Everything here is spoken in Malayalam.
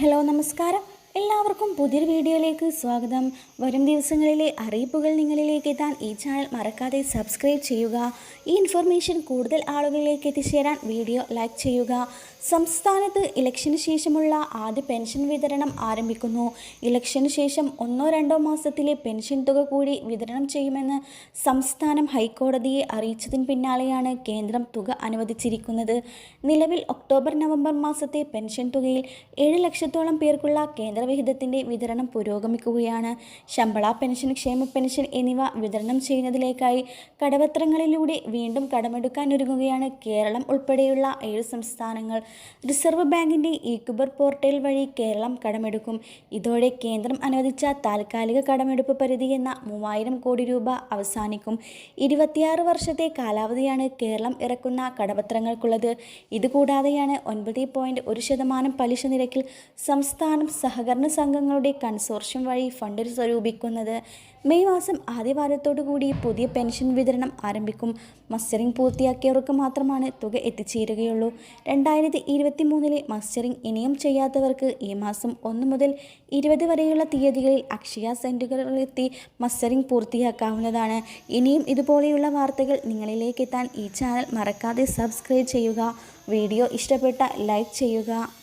ഹലോ നമസ്കാരം. എല്ലാവർക്കും പുതിയൊരു വീഡിയോയിലേക്ക് സ്വാഗതം. വരും ദിവസങ്ങളിലെ അറിയിപ്പുകൾ നിങ്ങളിലേക്ക് എത്താൻ ഈ ചാനൽ മറക്കാതെ സബ്സ്ക്രൈബ് ചെയ്യുക. ഈ ഇൻഫർമേഷൻ കൂടുതൽ ആളുകളിലേക്ക് എത്തിച്ചേരാൻ വീഡിയോ ലൈക്ക് ചെയ്യുക. സംസ്ഥാനത്ത് ഇലക്ഷന് ശേഷമുള്ള ആദ്യ പെൻഷൻ വിതരണം ആരംഭിക്കുന്നു. ഇലക്ഷന് ശേഷം ഒന്നോ രണ്ടോ മാസത്തിലെ പെൻഷൻ തുക കൂടി വിതരണം ചെയ്യുമെന്ന് സംസ്ഥാനം ഹൈക്കോടതിയെ അറിയിച്ചതിന് പിന്നാലെയാണ് കേന്ദ്രം തുക അനുവദിച്ചിരിക്കുന്നത്. നിലവിൽ ഒക്ടോബർ നവംബർ മാസത്തെ പെൻഷൻ തുകയിൽ ഏഴ് ലക്ഷത്തോളം പേർക്കുള്ള കേന്ദ്രവിഹിതത്തിന്റെ വിതരണം പുരോഗമിക്കുകയാണ്. ശമ്പള പെൻഷൻ ക്ഷേമ പെൻഷൻ എന്നിവ വിതരണം ചെയ്യുന്നതിലേക്കായി കടപത്രങ്ങളിലൂടെ വീണ്ടും കടമെടുക്കാനൊരുങ്ങുകയാണ് കേരളം ഉൾപ്പെടെയുള്ള ഏഴ് സംസ്ഥാനങ്ങൾ. റിസർവ് ബാങ്കിന്റെ ഈക്യുബർ പോർട്ടൽ വഴി കേരളം കടമെടുക്കും. ഇതോടെ കേന്ദ്രം അനുവദിച്ച താൽക്കാലിക കടമെടുപ്പ് പരിധി എന്ന മൂവായിരം കോടി രൂപ അവസാനിക്കും. ഇരുപത്തിയാറ് വർഷത്തെ കാലാവധിയാണ് കേരളം ഇറക്കുന്ന കടപത്രങ്ങൾക്കുള്ളത്. ഇതുകൂടാതെയാണ് ഒൻപത് പോയിന്റ് ഒരു ശതമാനം പലിശ നിരക്കിൽ സംസ്ഥാനം സഹകരണ സംഘങ്ങളുടെ കൺസോർഷ്യം വഴി ഫണ്ട് സ്വരൂപിക്കുന്നത്. മെയ് മാസം ആദ്യവാരത്തോടു കൂടി പുതിയ പെൻഷൻ വിതരണം ആരംഭിക്കും. മസ്റ്ററിംഗ് പൂർത്തിയാക്കിയവർക്ക് മാത്രമാണ് തുക എത്തിച്ചേരുകയുള്ളൂ. രണ്ടായിരത്തി ഇരുപത്തി മൂന്നിലെ മസ്റ്ററിംഗ് ഇനിയും ചെയ്യാത്തവർക്ക് ഈ മാസം ഒന്ന് മുതൽ ഇരുപത് വരെയുള്ള തീയതികളിൽ അക്ഷയ സെന്ററുകളിലെത്തി മസ്റ്ററിംഗ് പൂർത്തിയാക്കാവുന്നതാണ്. ഇനിയും ഇതുപോലെയുള്ള വാർത്തകൾ നിങ്ങളിലേക്ക് എത്താൻ ഈ ചാനൽ മറക്കാതെ സബ്സ്ക്രൈബ് ചെയ്യുക. വീഡിയോ ഇഷ്ടപ്പെട്ട ലൈക്ക് ചെയ്യുക.